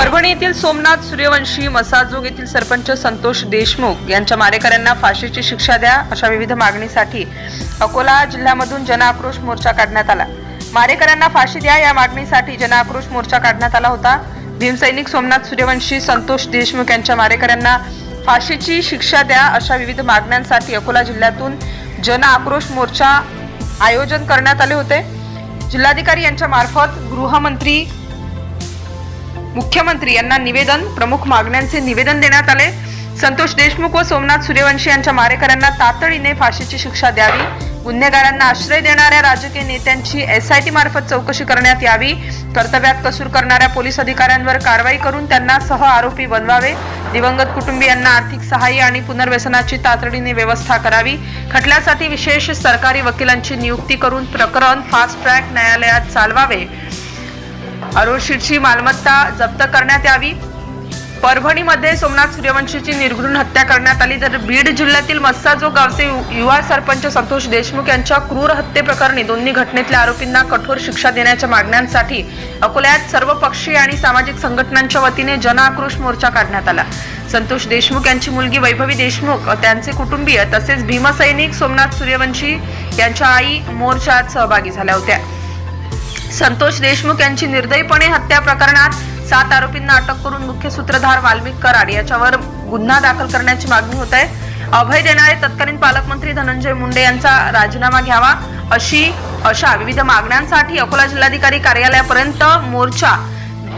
परभणी येथील सोमनाथ सूर्यवंशी मसाजोग येथील सरपंच संतोष देशमुख यांच्या मारेकऱ्यांना फाशीची शिक्षा द्या अशा विविध मागणीसाठी अकोला जिल्ह्यामधून जनआक्रोश मोर्चा काढण्यात आला. मारेकऱ्यांना फाशी द्या या मागणीसाठी जनआक्रोश मोर्चा काढण्यात आला होता. भीमसैनिक सोमनाथ सूर्यवंशी संतोष देशमुख यांच्या मारेकऱ्यांना फाशीची शिक्षा द्या अशा विविध मागण्यांसाठी अकोला जिल्ह्यातून जनआक्रोश मोर्चा आयोजन करण्यात आले होते. जिल्हाधिकारी यांच्या मार्फत गृहमंत्री मुख्यमंत्री यांना निवेदन प्रमुख मागण्यांचे निवेदन देण्यात आले. संतोष देशमुख व सोमनाथ सूर्यवंशी यांच्या मारेकऱ्यांना तातडीने फाशीची शिक्षा द्यावी. गुन्हेगारांना आश्रय देणाऱ्या राजकीय नेत्यांची एसआयटी मार्फत चौकशी करण्यात यावी. कर्तव्यात कसूर करणाऱ्या पोलीस अधिकाऱ्यांवर कारवाई करून त्यांना सह आरोपी बनवावे. दिवंगत कुटुंबियांना आर्थिक सहाय्य आणि पुनर्वसनाची तातडीने व्यवस्था करावी. खटल्यासाठी विशेष सरकारी वकिलांची नियुक्ती करून प्रकरण फास्ट ट्रॅक न्यायालयात चालवावे. अरुळशीटची मालमत्ता जप्त करण्यात यावी. परभणीमध्ये सोमनाथ सूर्यवंशीची निर्घृण हत्या करण्यात आली. तर बीड जिल्ह्यातील मस्साजो गावचे युवा सरपंच संतोष देशमुख यांच्या क्रूर हत्येप्रकरणी दोन्ही घटनेतल्या आरोपींना कठोर शिक्षा देण्याच्या मागण्यांसाठी अकोल्यात सर्व पक्षीय आणि सामाजिक संघटनांच्या वतीने जनआक्रोश मोर्चा काढण्यात आला. संतोष देशमुख यांची मुलगी वैभवी देशमुख त्यांचे कुटुंबीय तसेच भीमसैनिक सोमनाथ सूर्यवंशी यांच्या आई मोर्चात सहभागी झाल्या होत्या. संतोष देशमुख यांची निर्दयीपणे हत्या प्रकरणात सात आरोपींना अटक करून मुख्य सूत्रधार वाल्मिक कराड याच्यावर गुन्हा दाखल करण्याची मागणी होत आहे. अभय देणारे तत्कालीन पालकमंत्री धनंजय मुंडे यांचा राजीनामा घ्यावा अशी अशा विविध मागण्यांसाठी अकोला जिल्हाधिकारी कार्यालयापर्यंत मोर्चा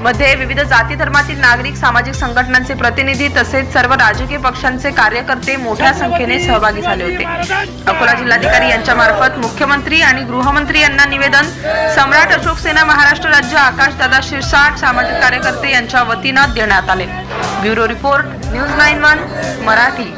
मध्ये विविध जाती धर्मातील नागरिक सामाजिक संघटनांचे प्रतिनिधी तसेच सर्व राजकीय पक्षांचे कार्यकर्ते मोठ्या संख्येने सहभागी झाले होते. अकोला जिल्हाधिकारी यांच्या मार्फत मुख्यमंत्री आणि गृहमंत्री यांना निवेदन सम्राट अशोक सेना महाराष्ट्र राज्य आकाश दादा शिरसाट सामाजिक कार्यकर्ते यांच्या वतीनं देण्यात आले. Bureau report news nine one Marathi.